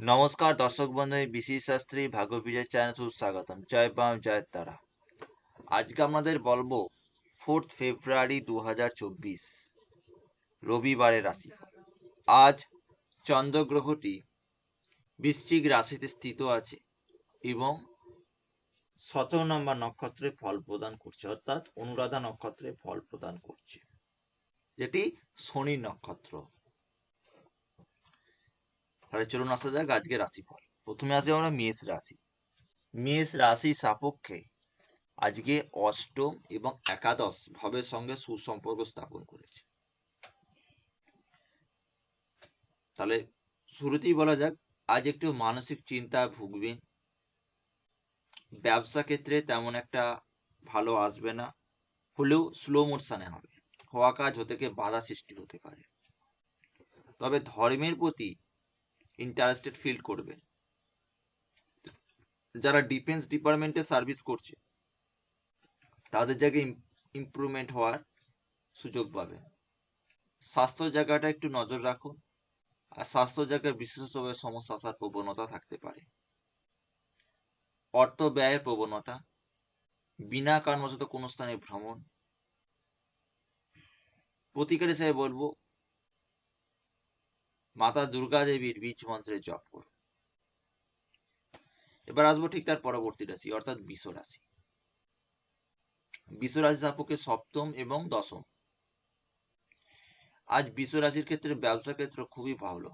নমস্কার, দর্শক বন্ধু বিশি শাস্ত্রী ভাগ্য বিজয় চ্যানেল সুস্বাগতম জয় বাম, জয় তারা। আজকে আমাদের বলব ফোর্থ ফেব্রুয়ারি দু হাজার চব্বিশ, রবিবারের রাশিফল আজ চন্দ্রগ্রহটি বৃশ্চিক রাশিতে স্থিত আছে এবং সতেরো নম্বর নক্ষত্রে ফল প্রদান করছে, অর্থাৎ অনুরাধা নক্ষত্রে ফল প্রদান করছে। যেটি শনি নক্ষত্র। তাহলে চলুন আসা যাক আজকে রাশিফল। প্রথমে আসি আমরা মেষ রাশি। মেষ রাশি সাপেক্ষে আজকে অষ্টম এবং একাদশ ভাবের সঙ্গে সুসম্পর্ক স্থাপন করেছে। তাহলে শুরুতেই বলা যাক, আজ একটু মানসিক চিন্তায় ভুগবেন। ব্যবসা ক্ষেত্রে তেমন একটা ভালো আসবে না। হলেও স্লো মোশনে হবে। হওয়া কাজ হতে বাধা সৃষ্টি হতে পারে। তবে ধর্মের প্রতি ইন্টারেস্টেড ফিল করবে। যারা ডিফেন্স ডিপার্টমেন্টে সার্ভিস করছে, তাদের জায়গায় ইমপ্রুভমেন্ট হওয়ার সুযোগ পাবে স্বাস্থ্য জায়গাটা একটু নজর রাখুন, আর স্বাস্থ্য জায়গায় বিশেষভাবে সমস্যা আসার প্রবণতা থাকতে পারে। অর্থ ব্যয়ের প্রবণতা, বিনা কারণবশত কোনো স্থানে ভ্রমণ। প্রতিকার হিসেবে বলব মাতা দুর্গা দেবীর বীজ মন্ত্রের জপ করুন। এবার আসব ঠিক তার পরবর্তী রাশি, অর্থাৎ বিষ রাশি। বিষ রাশি সাপেক্ষে সপ্তম এবং দশম। আজ বিষ রাশির ক্ষেত্রে ব্যবসা ক্ষেত্র খুবই ভালো।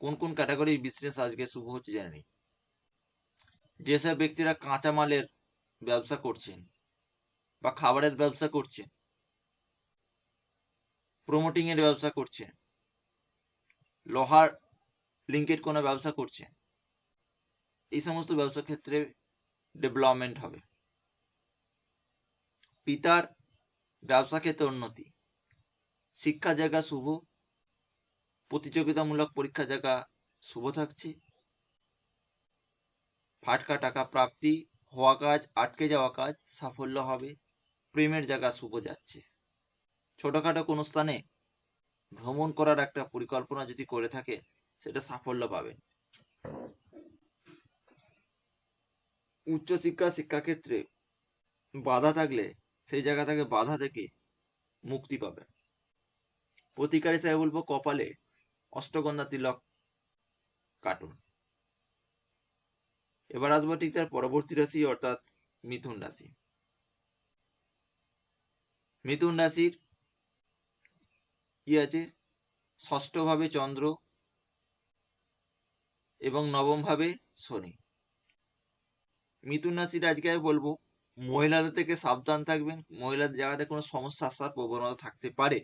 কোন কোন ক্যাটাগরির বিজনেস আজকে শুভ হচ্ছে জেনে যেসব ব্যক্তিরা কাঁচামালের ব্যবসা করছেন বা খাবারের ব্যবসা করছেন প্রমোটিং এর ব্যবসা করছেন লোহার লিঙ্কের কোনো ব্যবসা করছেন এই সমস্ত ব্যবসা ক্ষেত্রে ডেভেলপমেন্ট হবে। পিতার ব্যবসা ক্ষেত্রে উন্নতি। শিক্ষা জায়গা শুভ। প্রতিযোগিতামূলক পরীক্ষা জায়গা শুভ থাকছে। ফাটকা টাকা প্রাপ্তি হওয়া কাজ, আটকে যাওয়া কাজ সাফল্য হবে। প্রেমের জায়গা শুভ যাচ্ছে। ছোটখাটো কোনো স্থানে ভ্রমণ করার একটা পরিকল্পনা যদি করে থাকে, সেটা সাফল্য পাবেন। উচ্চশিক্ষা শিক্ষাক্ষেত্রে বাধা থাকলে, সেই জায়গা থেকে বাধা থেকে মুক্তি পাবে প্রতিকার হিসেবে বলব কপালে অষ্টগন্ধা তিলক কাটুন। এবার আসব ঠিক তার পরবর্তী রাশি, অর্থাৎ মিথুন রাশি। মিথুন রাশির কি আছে? ষষ্ঠ ভাবে চন্দ্র এবং নবম ভাবে শনি। মিথুন রাশির আজকে আমি বলব, মহিলাদের থেকে সাবধান থাকবেন। মহিলাদের জায়গাতে কোনো সমস্যা আসার প্রবণতা থাকতে পারে।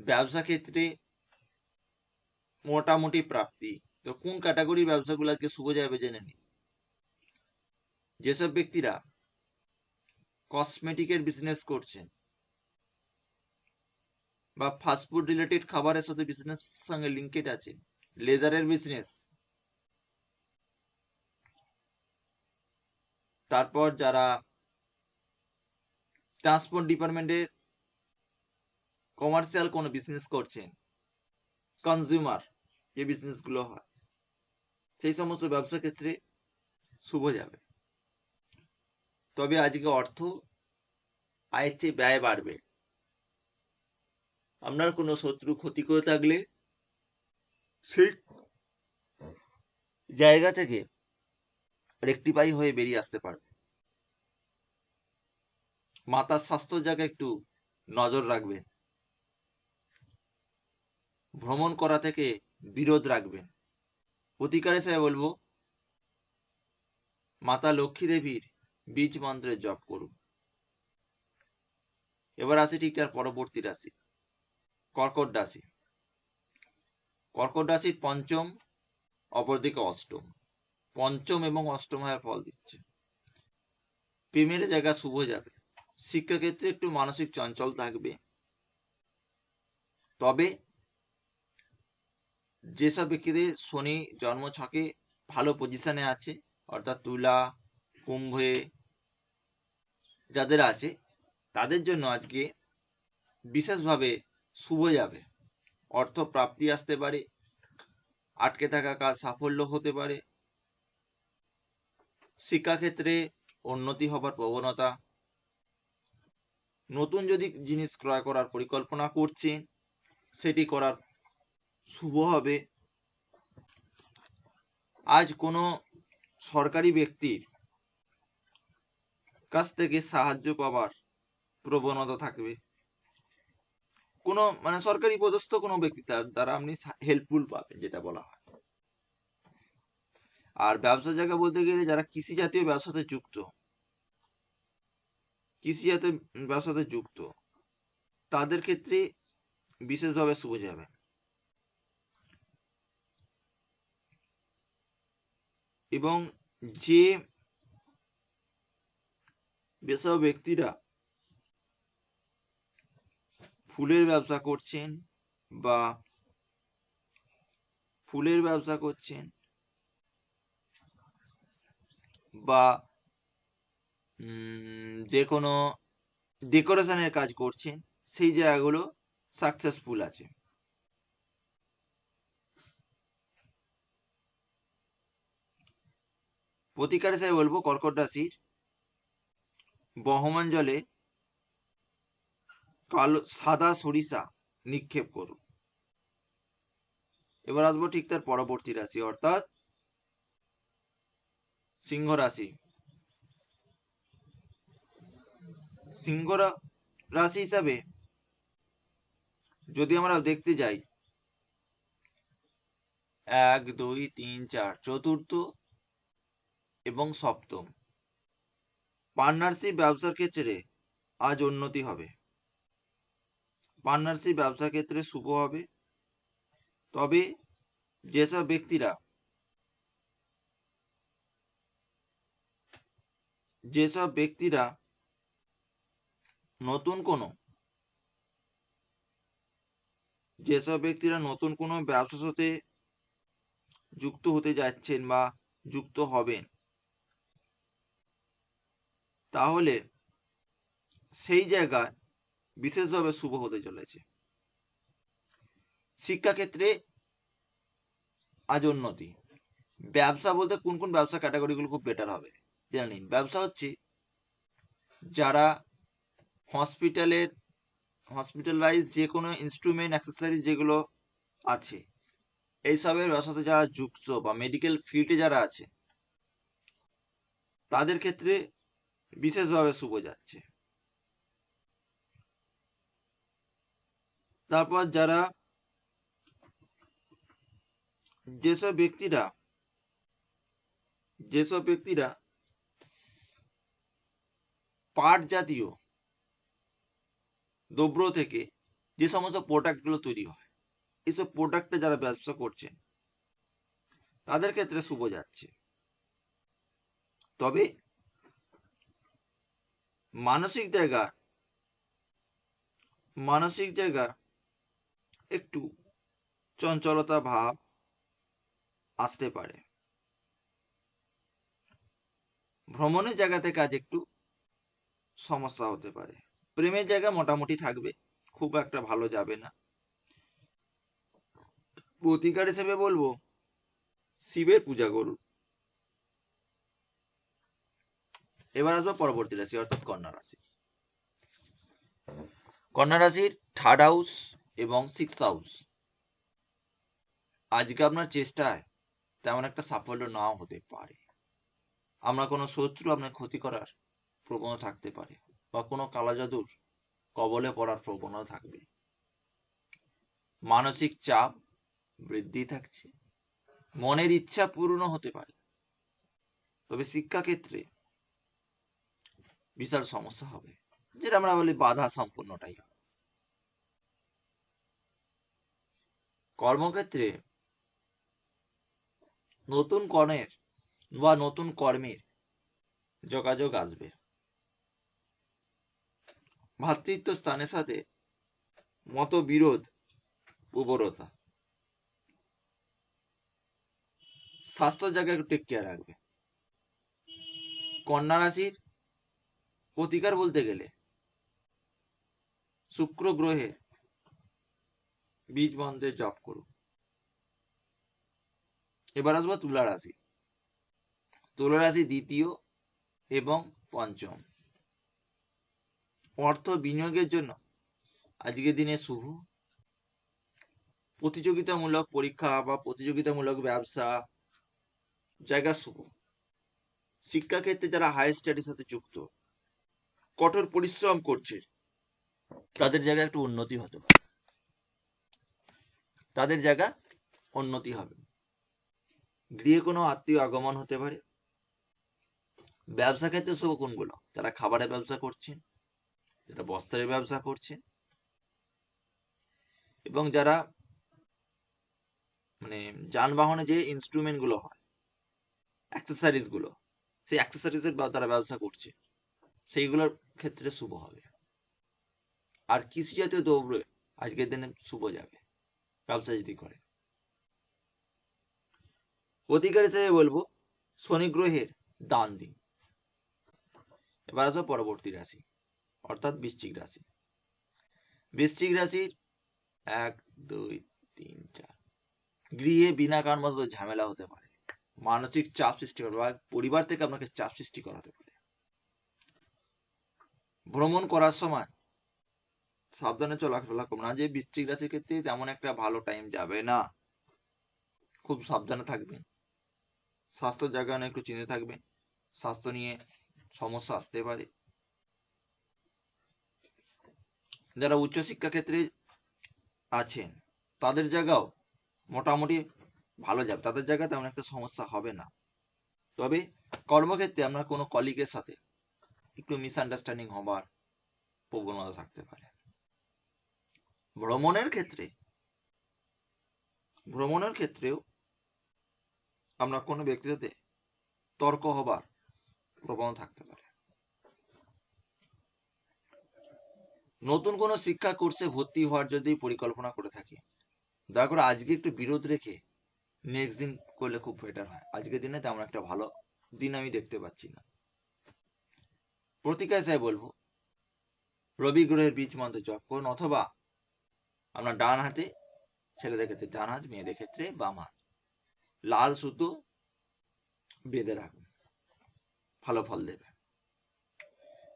ব্যবসা ক্ষেত্রে মোটামুটি প্রাপ্তি। তো কোন ক্যাটাগরির ব্যবসাগুলো আজকে শুভ যাবে জেনে নিন। যেসব ব্যক্তিরা কসমেটিকের বিজনেস করছেন বা ফাস্টফুড রিলেটেড খাবারের সাথে বিজনেস সঙ্গে লিঙ্কেড আছে। লেদারের বিজনেস তারপর যারা ট্রান্সপোর্ট ডিপার্টমেন্টের কমার্শিয়াল কোনো বিজনেস করছেন কনজিউমার যে বিজনেসগুলো হয়, সেই সমস্ত ব্যবসা ক্ষেত্রে শুভ যাবে। তবে আজকে অর্থ আয়ের চেয়ে ব্যয় বাড়বে। আপনার কোনো শত্রু ক্ষতি করে থাকলে? সেই জায়গা থেকে রেকটিফাই হয়ে বেরিয়ে আসতে পারবে। মাতার স্বাস্থ্য জায়গায় একটু নজর রাখবেন। ভ্রমণ করা থেকে বিরোধ রাখবেন। প্রতিকার হিসেবে বলব মাতা লক্ষ্মী দেবীর বীজ মন্ত্রের জপ করুন। এবার আসি ঠিক তার পরবর্তী রাশি। কর্কট রাশি। কর্কট রাশির পঞ্চম, অপরদিকে অষ্টম। পঞ্চম এবং অষ্টম হয়ে ফল দিচ্ছে। প্রেমের জায়গা শুভ যাবে। শিক্ষাক্ষেত্রে একটু মানসিক চঞ্চল থাকবে। তবে যেসব ব্যক্তিদের শনি জন্ম ছকে ভালো পজিশনে আছে, অর্থাৎ তুলা, কুম্ভে যাদের আছে, তাদের জন্য আজকে বিশেষভাবে শুভ যাবে। অর্থ প্রাপ্তি আসতে পারে। আটকে থাকা কাজ সাফল্য হতে পারে। শিক্ষাক্ষেত্রে উন্নতি হবার প্রবণতা। নতুন যদি জিনিস ক্রয় করার পরিকল্পনা করছেন, সেটি করার শুভ হবে। আজ কোনো সরকারি ব্যক্তির কাছ থেকে সাহায্য পাবার প্রবণতা থাকবে। কোনো মানে সরকারি পদস্থ কোনো ব্যক্তি তার দ্বারা আপনি হেল্পফুল পাবেন, যেটা বলা হয়। আর ব্যবসা জায়গা বলতে গেলে যারা কৃষি জাতীয় ব্যবসাতে যুক্ত, কৃষি জাতীয় ব্যবসাতে যুক্ত, তাদের ক্ষেত্রে বিশেষভাবে শুভ যাবে। এবং যে যেসব ব্যক্তিরা ফুলের ব্যবসা করছেন বা ফুলের ব্যবসা করছেন বা যে কোনো ডেকোরেশনের কাজ করছেন, সেই জায়গাগুলো সাকসেসফুল আছে। প্রতিকার হিসেবে বলব কর্কট রাশির বহমান জলে কালো, সাদা সরিষা নিক্ষেপ করুন। এবার আসব ঠিক তার পরবর্তী রাশি, অর্থাৎ সিংহ রাশি। সিংহ রাশি হিসাবে যদি আমরা দেখতে যাই, এক, দুই, তিন, চার, চতুর্থ এবং সপ্তম। পার্টনারশিপ ব্যবসার ক্ষেত্রে আজ উন্নতি হবে। পার্টনারশিপ ব্যবসা ক্ষেত্রে শুভ হবে। তবে যেসব ব্যক্তিরা যেসব ব্যক্তিরা নতুন কোনো যেসব ব্যক্তিরা নতুন কোনো ব্যবসার সাথে যুক্ত হতে যাচ্ছেন বা যুক্ত হবেন, তাহলে সেই জায়গায় বিশেষভাবে শুভ হতে চলেছে। শিক্ষাক্ষেত্রে আজ উন্নতি। ব্যবসা বলতে কোন কোন ব্যবসা ক্যাটাগরিগুলো খুব বেটার হবে, জেনে নিন। ব্যবসা হচ্ছে যারা হসপিটালের হসপিটালাইজ যে কোনো ইনস্ট্রুমেন্ট অ্যাক্সেসরিজ যেগুলো আছে এইসবের ব্যবসাতে যারা যুক্ত বা মেডিকেল ফিল্ডে যারা আছে, তাদের ক্ষেত্রে বিশেষভাবে শুভ যাচ্ছে। তারপর যারা যেসব ব্যক্তিরা যেসব ব্যক্তিরা পাট জাতীয় দ্রব্য থেকে যে সমস্ত প্রোডাক্টগুলো তৈরি হয় এইসব প্রোডাক্টে যারা ব্যবসা করছেন, তাদের ক্ষেত্রে শুভ যাচ্ছে। তবে মানসিক জায়গা মানসিক জায়গা একটু চঞ্চলতা ভাব আসতে পারে। ভ্রমণের জায়গা থেকে আজ একটু সমস্যা হতে পারে। প্রেমের জায়গা মোটামুটি থাকবে, খুব একটা ভালো যাবে না। প্রতিকার হিসেবে বলব, শিবের পূজা করুন। এবার আসব পরবর্তী রাশি, অর্থাৎ কন্যা রাশি। কন্যা রাশির থার্ড হাউস এবং সিক্স হাউস আজকে আপনার চেষ্টায় তেমন একটা সাফল্য নাও হতে পারে। আমরা কোনো শত্রু আপনার ক্ষতি করার প্রবণতা থাকতে পারে বা কোনো কালাজাদুর কবলে পড়ার প্রবণতা থাকবে। মানসিক চাপ বৃদ্ধি থাকছে। মনের ইচ্ছা পূর্ণ হতে পারে। তবে শিক্ষাক্ষেত্রে বিশাল সমস্যা হবে। যেটা আমরা বলি বাধা সম্পূর্ণটাই হবে। কর্মক্ষেত্রে নতুন কর্মের বা নতুন কর্মের যোগাযোগ আসবে। ভাতৃত্ব স্থানের সাথে মতবিরোধ, উর্বরতা। স্বাস্থ্য জায়গায় একটু টেক কেয়ার রাখবে। কন্যা রাশির প্রতিকার বলতে গেলে, শুক্র গ্রহে বীজ মন্ত্রের জপ করুন। এবার আসব তুলা রাশি। তুলা রাশি দ্বিতীয় এবং পঞ্চম। অর্থ বিনিয়োগের জন্য আজকের দিনে শুভ। প্রতিযোগিতামূলক পরীক্ষা বা প্রতিযোগিতামূলক ব্যবসা জায়গা শুভ। শিক্ষাক্ষেত্রে যারা হায়ার স্টাডির সাথে যুক্ত, কঠোর পরিশ্রম করছে, তাদের জায়গায় একটু উন্নতি হতে পারে। তাদের জায়গা উন্নতি হবে। গৃহে কোনো আত্মীয় আগমন হতে পারে। ব্যবসা ক্ষেত্রে শুভ কোনগুলো যারা খাবারের ব্যবসা করছেন, যারা বস্ত্রের ব্যবসা করছেন, এবং যারা মানে যানবাহনে যে ইনস্ট্রুমেন্টগুলো হয় অ্যাক্সেসরিজগুলো, সেই অ্যাক্সেসরিজের তারা ব্যবসা করছে, সেইগুলোর ক্ষেত্রে শুভ হবে। আর কৃষি জাতীয় দ্রব্য আজকের দিনে শুভ যাবে। ব্যবসা যদি করে। অধিকার হিসেবে বলব, শনি গ্রহের দান দিন এবার আসব পরবর্তী রাশি, অর্থাৎ বৃশ্চিক রাশি। বৃশ্চিক রাশির এক, দুই, তিন, চার। গৃহে বিনা কারণবশত ঝামেলা হতে পারে। মানসিক চাপ সৃষ্টি করা বা পরিবার থেকে আপনাকে চাপ সৃষ্টি করাতে পারে। ভ্রমণ করার সময় সাবধানে চলাফেরা করুন না। যে বৃশ্চিক রাশির ক্ষেত্রে তেমন একটা ভালো টাইম যাবে না। খুব সাবধানে থাকবেন। স্বাস্থ্যের জায়গা নিয়ে একটু চিন্তা থাকবেন। স্বাস্থ্য নিয়ে সমস্যা আসতে পারে। যারা উচ্চশিক্ষা ক্ষেত্রে আছেন, তাদের জায়গাও মোটামুটি ভালো যাবে। তাদের জায়গায় তেমন একটা সমস্যা হবে না। তবে কর্মক্ষেত্রে আপনার কোনো কলিগের সাথে একটু মিসআন্ডারস্ট্যান্ডিং হবার প্রবণতা থাকতে পারে। ভ্রমণের ক্ষেত্রে, ভ্রমণের ক্ষেত্রেও আমরা কোনো ব্যক্তির সাথে তর্ক হবার প্রবণতা থাকতে পারে। নতুন কোনো শিক্ষা কোর্সে ভর্তি হওয়ার যদি পরিকল্পনা করে থাকি, দয়া করে আজকে একটু বিরোধ রেখে নেক্সট দিন করলে খুব বেটার হয়। আজকের দিনে তেমন একটা ভালো দিন আমি দেখতে পাচ্ছি না। প্রতিকার হিসাবে বলব, রবি গ্রহের বীজ মন্ত্র জপ করুন অথবা আপনার ডান হাতে ছেলেদের ক্ষেত্রে ডান হাত, মেয়েদের ক্ষেত্রে বাম হাত। লাল সুতো বেঁধে রাখুন। ভালো ফল দেবে।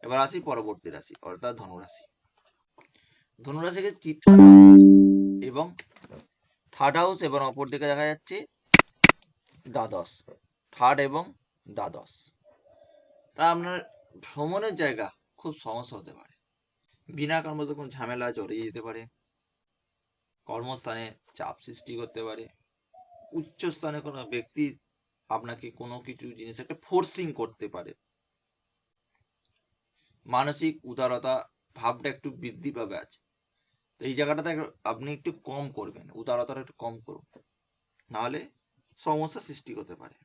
এবার আসি পরবর্তী রাশি, অর্থাৎ ধনুরাশি। ধনুরাশিকে এবং থার্ড হাউস এবং অপর দিকে দেখা যাচ্ছে দ্বাদশ। থার্ড এবং দ্বাদশ। তা আপনার ভ্রমণের জায়গা খুব সমস্যা হতে পারে। বিনা কারণ কোনো ঝামেলা জড়িয়ে যেতে পারে। কর্মস্থানে চাপ সৃষ্টি করতে পারে। উচ্চ স্থানে কোনো ব্যক্তি আপনাকে কোনো কিছু জিনিস একটা ফোর্সিং করতে পারে। মানসিক উদারতা ভাবটা একটু বৃদ্ধি পাবে আছে তো এই জায়গাটাতে আপনি একটু কম করবেন, উদারতাটা একটু কম করুন। নাহলে সমস্যা সৃষ্টি হতে পারে।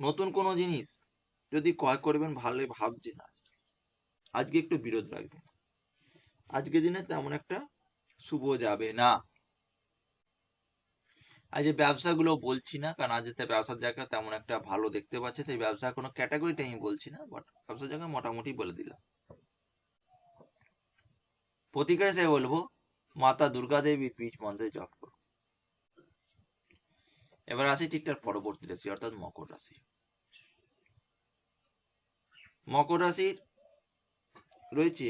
নতুন কোনো জিনিস যদি ক্রয় করবেন ভালো ভাবছেন আজ। আজকে একটু বিরোধ রাখবেন। আজকে দিনে তেমন একটা শুভ যাবে না। আজ ব্যবসাগুলো বলছি না, কারণ আজ ব্যবসার জায়গা তেমন একটা ভালো দেখতে পাচ্ছে, তাই ব্যবসার কোনো ক্যাটাগরিটা আমি বলছি না বাট ব্যবসার জায়গা মোটামুটি বলে দিলাম। প্রতিকার হিসেবে বলব, মাতা দুর্গা দেবীর বীজ মন্ত্রে জপ করুন। এবার আসি ঠিক তার পরবর্তী রাশি, অর্থাৎ মকর রাশি। মকর রাশির রয়েছে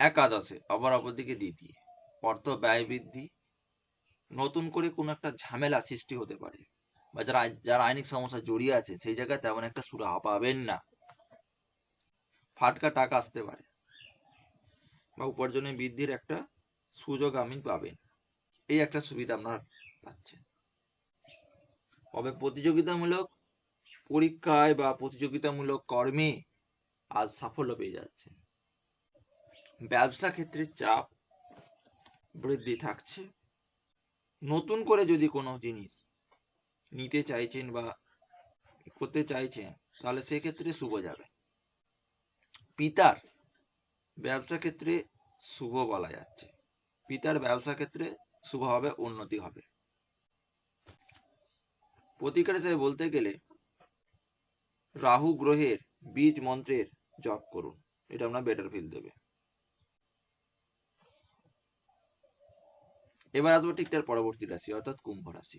একাদশে, আবার অপরদিকে দ্বিতীয়। অর্থ ব্যয় বৃদ্ধি, নতুন করে কোনো একটা ঝামেলা সৃষ্টি হতে পারে। বা যারা যারা আইনিক সমস্যা জড়িয়ে আছে, সেই জায়গায় তেমন একটা সুরাহা পাবেন না। ফাটকা টাকা আসতে পারে। বা উপার্জনের বৃদ্ধির একটা সুযোগ আপনি পাবেন। এই একটা সুবিধা আপনার পাচ্ছেন। তবে প্রতিযোগিতামূলক পরীক্ষায় বা প্রতিযোগিতামূলক কর্মে আজ সাফল্য পেয়ে যাচ্ছেন। ব্যবসা ক্ষেত্রে চাপ বৃদ্ধি থাকছে। নতুন করে যদি কোনো জিনিস নিতে চাইছেন বা করতে চাইছেন, তাহলে সেক্ষেত্রে শুভ যাবে। পিতার ব্যবসা ক্ষেত্রে শুভ বলা যাচ্ছে। পিতার ব্যবসা ক্ষেত্রে শুভ হবে, উন্নতি হবে। প্রতিকার হিসেবে বলতে গেলে, রাহু গ্রহের বীজ মন্ত্রের জপ করুন। এটা আমরা বেটার ফিল দেবে। এবার আসব ঠিক তার পরবর্তী রাশি অর্থাৎ কুম্ভ রাশি।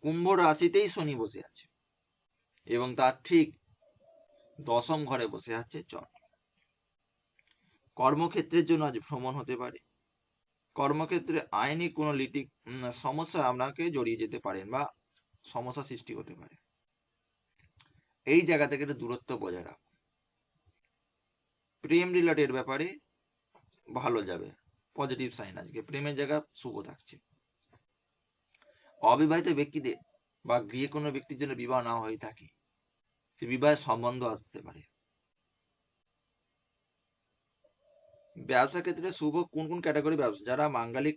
কুম্ভ রাশিতেই শনি বসে আছে এবং তার ঠিক দশম ঘরে বসে আছে চন্দ্র। কর্মক্ষেত্রের জন্য আজ ভ্রমণ হতে পারে। কর্মক্ষেত্রে আইনি কোনো উম, সমস্যা আপনাকে জড়িয়ে যেতে পারেন বা সমস্যা সৃষ্টি হতে পারে। এই জায়গা থেকে একটু দূরত্ব বজায় রাখুন। প্রেম রিলেটেড ব্যাপারে ভালো যাবে। পজিটিভ সাইন আজকে। প্রেমের জায়গা শুভ থাকছে। অবিবাহিত ব্যক্তিদের বা গৃহে কোনো ব্যক্তির জন্য বিবাহ না হয়ে থাকে, সে বিবাহের সম্বন্ধ আসতে পারে। ব্যবসা ক্ষেত্রে শুভ কোন কোন ক্যাটাগরি ব্যবসা? যারা মাঙ্গালিক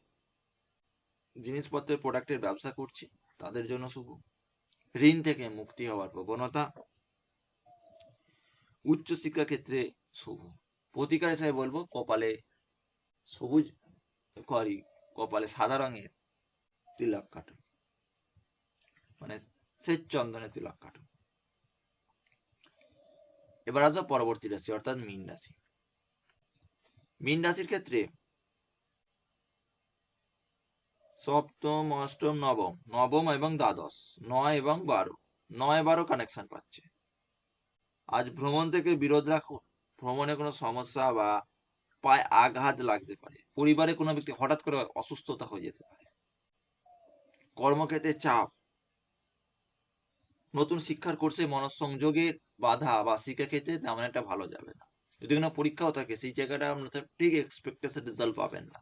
জিনিসপত্রের প্রোডাক্টের ব্যবসা করছে, তাদের জন্য শুভ। ঋণ থেকে মুক্তি হওয়ার প্রবণতা। উচ্চ শিক্ষা ক্ষেত্রে শুভ। প্রতিকার হিসাবে বলব, কপালে সবুজ করি, কপালে সাদা রঙের তিলক কাটুন মানে শ্বেত চন্দনের তিলক কাটুন এবার আসব পরবর্তী রাশি, অর্থাৎ মীন রাশি। মীন রাশির ক্ষেত্রে সপ্তম, অষ্টম, নবম নবম এবং দ্বাদশ, নয় এবং বারো, নয়, বারো কানেকশন পাচ্ছে। আজ ভ্রমণ থেকে বিরোধ রাখুন ভ্রমণে কোনো সমস্যা বা পায়ে আঘাত লাগতে পারে। পরিবারে কোনো ব্যক্তি হঠাৎ করে অসুস্থতা হয়ে যেতে পারে। কর্মক্ষেত্রে চাপ। নতুন শিক্ষার কোর্সে মনঃসংযোগের বাধা বা শিক্ষাক্ষেত্রে তেমন একটা ভালো যাবে না। যদি কোনো পরীক্ষাও থাকে, সেই জায়গাটা আপনার ঠিক এক্সপেক্টেশন রেজাল্ট পাবেন না।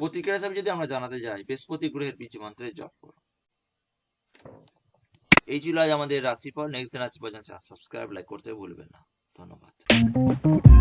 প্রতিক্রিয়া হিসাবে যদি আমরা জানাতে যাই, বৃহস্পতি গ্রহের বীজ মন্ত্রের জপ করুন। এই ছিল আজ আমাদের রাশিফল। নেক্সট রাশিফল সাবস্ক্রাইব লাইক করতে ভুলবেন না। ধন্যবাদ। Thank you.